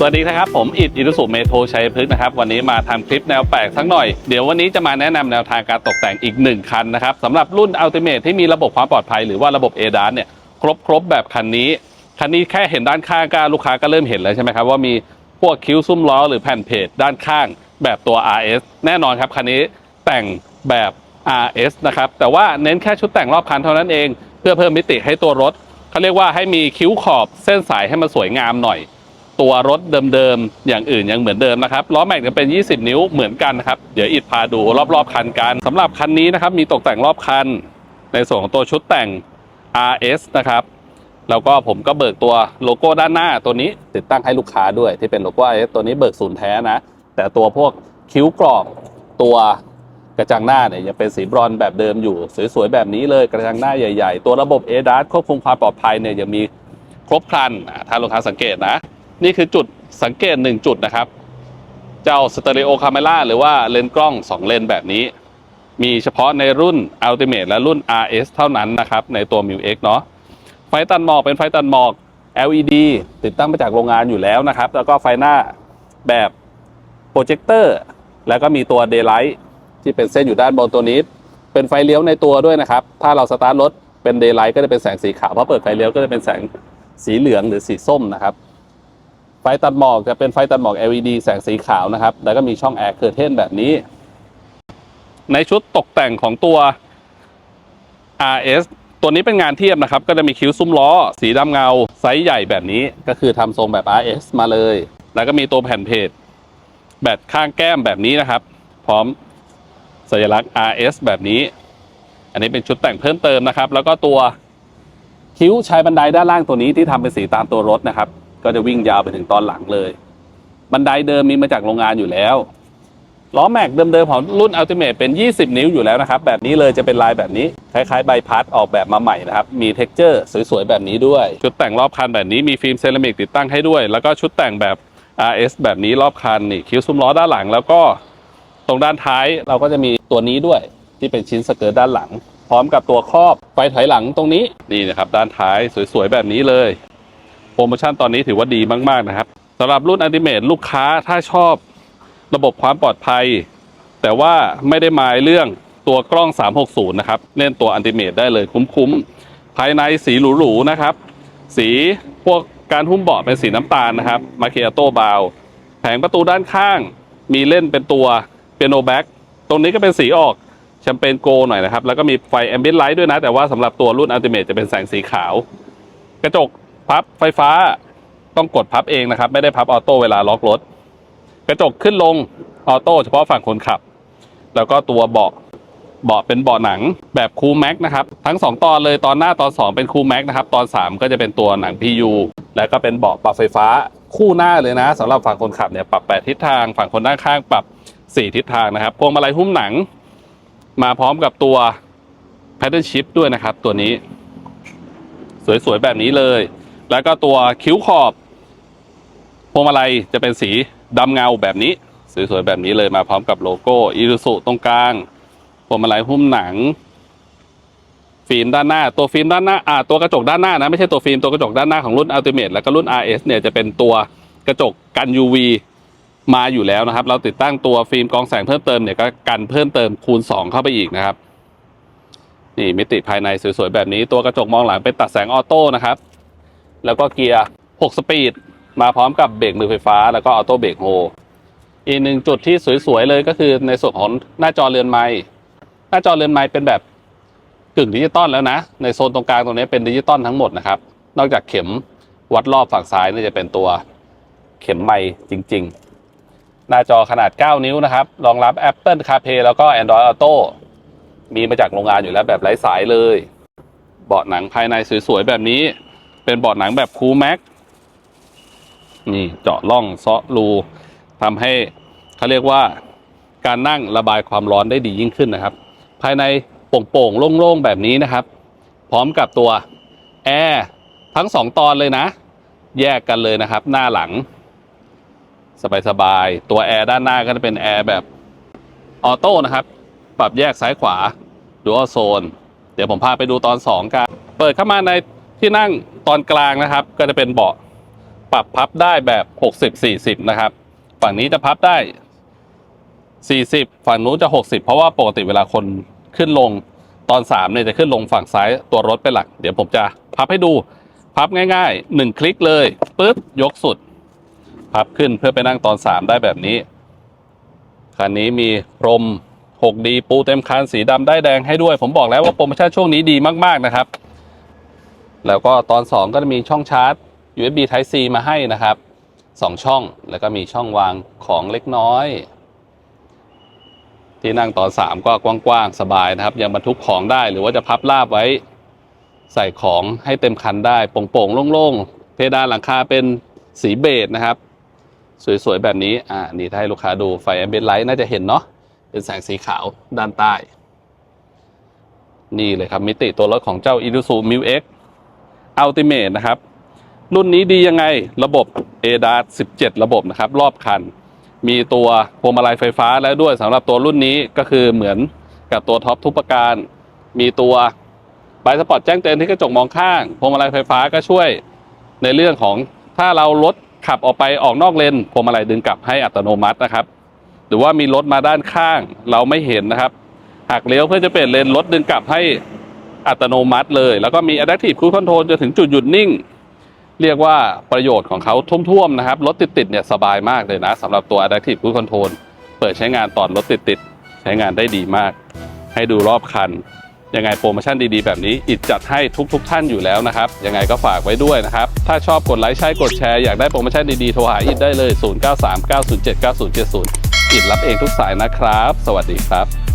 สวัสดีนะครับผมอิดอิรุสุเมโทชัยพฤกษ์นะครับวันนี้มาทำคลิปแนวแปลกสักหน่อย เดี๋ยววันนี้จะมาแนะนำแนวทางการตกแต่งอีกหนึ่งคันนะครับสำหรับรุ่น Ultimate ที่มีระบบความปลอดภัยหรือว่าระบบ ADAS เนี่ยครบครบแบบคันนี้ คันนี้แค่เห็นด้านข้างก็ลูกค้าก็เริ่มเห็นแล้วใช่ไหมครับว่ามีพวกคิ้วซุ้มล้อหรือแผ่นเพจด้านข้างแบบตัว RS แน่นอนครับคันนี้แต่งแบบ RS นะครับแต่ว่าเน้นแค่ชุดแต่งรอบคันเท่านั้นเอง เพื่อเพิ่มมิติให้ตัวรถเขาเรียกว่าให้มีคิ้วขอบเส้นสายให้มันสวยงามหน่อย ตัวรถเดิมๆ อย่างอื่นยังเหมือนเดิมนะครับล้อแม็กจะเป็น 20 นิ้วเหมือนกันนะครับเดี๋ยวอิดพาดูรอบๆ คันกันสำหรับคันนี้นะครับมีตกแต่งรอบคัน ในส่วนของตัวชุดแต่ง RS นะครับแล้วก็ผมก็เบิกตัวโลโก้ด้านหน้าตัวนี้ติดตั้งให้ลูกค้าด้วยที่เป็นโลโก้ RS ตัวนี้เบิกศูนย์แท้นะ แต่ตัวพวกคิ้วกรอบตัวกระจังหน้าเนี่ยยังเป็นสีบรอนแบบเดิมอยู่สวยๆแบบนี้เลยกระจังหน้าใหญ่ ๆ ตัวระบบ ADAS ควบคุมความปลอดภัยเนี่ยยังมีครบครันอะถ้าลูกค้าสังเกตนะ นี่คือจุดสังเกตหนึ่งจุดนะครับ เจ้าสเตอริโอคาเมล่าหรือว่าเลนส์กล้อง 2 เลนแบบนี้ มีเฉพาะในรุ่น Ultimate และรุ่น RS เท่านั้นนะครับ ในตัว m ิ X เนาะไฟตัดหมอกเป็นไฟตัดหมอก LED ติดตั้งมาจากโรงงานอยู่แล้วนะครับ แล้วก็ไฟหน้าแบบโปรเจคเตอร์แล้วก็มีตัว Daylight ที่เป็นเส้นอยู่ด้านบนตัวนี้เป็นไฟเลี้ยวในตัวด้วยนะครับ ถ้าเราสตาร์ทรถเป็น Daylight ก็จะเป็นแสงสีขาวพราะเปิดไฟเลี้ยวก็จะเป็นแสงสีเหลืองหรือสีส้มนะครับ ไฟตัดหมอกจะเป็นไฟตัดหมอก LED แสงสีขาวนะครับ แล้วก็มีช่องแอร์เคอร์เทนแบบนี้ ในชุดตกแต่งของตัว RS ตัวนี้เป็นงานเทียบนะครับ ก็จะมีคิ้วซุ้มล้อ สีดำเงา ไซส์ใหญ่แบบนี้ ก็คือทำทรงแบบ RS มาเลย แล้วก็มีตัวแผ่นเพจแบตข้างแก้มแบบนี้นะครับ พร้อมสัญลักษณ์ RS แบบนี้ อันนี้เป็นชุดแต่งเพิ่มเติมนะครับ แล้วก็ตัวคิ้วชายบันไดด้านล่างตัวนี้ที่ทำเป็นสีตามตัวรถนะครับ ก็จะวิ่งยาวไปถึงตอนหลังเลย บันไดเดิมมีมาจากโรงงานอยู่แล้วล้อแม็กเดิมๆของรุ่น Ultimate เป็น 20 นิ้วอยู่แล้วนะครับ แบบนี้เลยจะเป็นลายแบบนี้ คล้ายๆใบพัดออกแบบมาใหม่นะครับ มีเท็กเจอร์สวยๆ แบบนี้ด้วย ชุดแต่งรอบคันแบบนี้มีฟิล์มเซรามิกติดตั้งให้ด้วย แล้วก็ชุดแต่งแบบ RS แบบนี้รอบคันนี่คิ้วซุ้มล้อด้านหลัง แล้วก็ตรงด้านท้ายเราก็จะมีตัวนี้ด้วย ที่เป็นชิ้นสเกิร์ตด้านหลัง พร้อมกับตัวครอบไฟถอยหลังตรงนี้นี่นะครับด้านท้ายสวยๆแบบนี้เลย ปรโมชั่นตอนนี้ถือว่าดีมาก ๆ นะครับสำหรับรุ่น Ultimate ลูกค้าถ้าชอบระบบความปลอดภัย แต่ว่าไม่ได้หมายเรื่องตัวกล้อง 360 นะครับ เล่นตัว Ultimate ได้เลยคุ้ม ๆ ภายในสีหรู ๆ นะครับ สีพวกการหุ้มเบาะเป็นสีน้ำตาลนะครับมาเคียโตบาวแผงประตูด้านข้าง มีเล่นเป็นตัวเปียโนแบ็กตรงนี้ก็เป็นสีออกแชมเปญโกหน่อยนะครับ แล้วก็มีไฟแอมเบียนไลท์ด้วยนะ แต่ว่าสำหรับตัวรุ่น Ultimate จะเป็นแสงสีขาว กระจก พับไฟฟ้าต้องกดพับเองนะครับ ไม่ได้พับออโต้เวลาล็อกรถ กระจกขึ้นลงออโต้เฉพาะฝั่งคนขับ แล้วก็ตัวเบาะเบาะเป็นเบาะหนังแบบคูลแม็กนะครับ ทั้ง 2 ตอนเลยตอนหน้าตอน 2 เป็นคูลแม็กนะครับ ตอน 3 ก็จะเป็นตัวหนัง PU แล้วก็เป็นเบาะปรับไฟฟ้าคู่หน้าเลยนะสำหรับฝั่งคนขับเนี่ยปรับ 8 ทิศทาง ฝั่งคนด้านข้างปรับ 4 ทิศทางนะครับพวงมาลัยหุ้มหนัง มาพร้อมกับตัว pattern shift ด้วยนะครับ ตัวนี้ สวยๆแบบนี้เลย แล้วก็ตัวคิ้วขอบพวงมาลัยจะเป็นสีดำเงาแบบนี้ สวยๆแบบนี้เลยมาพร้อมกับโลโก้อีรุสุตรงกลางพวงมาลัยหุ้มหนัง ฟิล์มด้านหน้า ตัวฟิล์มด้านหน้าอ่าตัวกระจกด้านหน้านะไม่ใช่ตัวฟิล์มตัวกระจกด้านหน้าของรุ่น Ultimate แล้วก็รุ่น RS เนี่ยจะเป็นตัวกระจกกัน UV มาอยู่แล้วนะครับ เราติดตั้งตัวฟิล์มกองแสงเพิ่มเติมเนี่ยก็กันเพิ่มเติมคูณ 2 เข้าไปอีกนะครับ นี่มิติภายในสวยๆแบบนี้ตัวกระจกมองหลังเป็นตัดแสงออโต้นะครับ แล้วก็เกียร์ 6 สปีด มาพร้อมกับเบรกมือไฟฟ้า แล้วก็ออโต้เบรกโฮอีกหนึ่งจุดที่สวยๆเลยก็คือในส่วนของหน้าจอเรือนไม้หน้าจอเรือนไม้เป็นแบบกึ่งดิจิตอลแล้วนะ ในโซนตรงกลางตรงนี้เป็นดิจิตอลทั้งหมดนะครับ นอกจากเข็มวัดรอบฝั่งซ้ายนี่จะเป็นตัวเข็มไม้จริง ๆ หน้าจอขนาด 9 นิ้วนะครับ รองรับ Apple CarPlay แล้วก็ Android Auto มีมาจากโรงงานอยู่แล้วแบบไร้สายเลย เบาะหนังภายในสวยๆแบบนี้ เป็นเบาะหนังแบบคูลแม็กนี่เจาะล่องเซาะรูทำให้เขาเรียกว่าการนั่งระบายความร้อนได้ดียิ่งขึ้นนะครับ ภายในโปร่งๆโล่งๆแบบนี้นะครับ พร้อมกับตัวแอร์ทั้งสองตอนเลยนะ แยกกันเลยนะครับ หน้าหลัง สบายๆตัวแอร์ด้านหน้าก็จะเป็นแอร์แบบออโต้นะครับ ปรับแยกซ้ายขวาดูอัลโซน เดี๋ยวผมพาไปดูตอน 2 กัน เปิดเข้ามาในที่นั่ง ตอนกลางนะครับ ก็จะเป็นเบาะปรับพับได้แบบ 60 40 นะครับ ฝั่งนี้จะพับได้ 40 ฝั่งนู้นจะ 60 เพราะว่าปกติเวลาคนขึ้นลงตอน3เนี่ยจะขึ้นลงฝั่งซ้ายตัวรถเป็นหลัก เดี๋ยวผมจะพับให้ดู พับง่ายๆ 1 คลิกเลยปึ๊บยกสุด พับขึ้นเพื่อไปนั่งตอน 3 ได้แบบนี้ คันนี้มีพรม 6D ปูเต็มคันสีดำได้แดงให้ด้วย ผมบอกแล้วว่าโปรโมชั่นช่วงนี้ดีมากๆนะครับ แล้วก็ตอน 2 ก็จะมีช่องชาร์จ USB Type C มาให้นะครับ 2 ช่องแล้วก็มีช่องวางของเล็กน้อย ที่นั่งตอน 3 ก็กว้างๆ สบายนะครับ ยังบรรทุกของได้หรือว่าจะพับลาบไว้ ใส่ของให้เต็มคันได้โปร่งๆโล่งๆเพดานหลังคาเป็นสีเบจนะครับ สวยๆ แบบนี้อ่านี่ถ้าให้ลูกค้าดูไฟแอมเบียนไลท์น่าจะเห็นเนาะเป็นแสงสีขาวด้านใต้ นี่เลยครับมิติตัวรถของเจ้า i r u s u m i x Ultimate นะครับ รุ่นนี้ดียังไงระบบ ADAS 17 ระบบนะครับ รอบคัน มีตัวพวงมาลัยไฟฟ้าแล้วด้วยสำหรับตัวรุ่นนี้ก็คือเหมือนกับตัวท็อปทุกประการ มีตัวไบสปอร์ตแจ้งเตือนที่กระจกมองข้างพวงมาลัยไฟฟ้าก็ช่วยในเรื่องของถ้าเรารถขับออกไปออกนอกเลนพวงมาลัยดึงกลับให้อัตโนมัตินะครับ หรือว่ามีรถมาด้านข้างเราไม่เห็นนะครับหักเลี้ยวเพื่อจะเปลี่ยนเลนรถดึงกลับให้ อัตโนมัติเลย แล้วก็มี Adaptive Cruise Control จนถึงจุดหยุดนิ่ง เรียกว่าประโยชน์ของเขาท่วมๆนะครับ รถติดๆเนี่ยสบายมากเลยนะสำหรับตัว Adaptive Cruise Control เปิดใช้งานตอนรถติดๆ ใช้งานได้ดีมาก ให้ดูรอบคัน ยังไงโปรโมชั่นดีๆ แบบนี้ อิดจัดให้ทุก ๆ ท่านอยู่แล้วนะครับ ยังไงก็ฝากไว้ด้วยนะครับ ถ้าชอบกดไลค์ใช่กดแชร์อยากได้โปรโมชั่นดีๆ โทรหาอิดได้เลย 0939079070 อิดรับเองทุกสายนะครับ สวัสดีครับ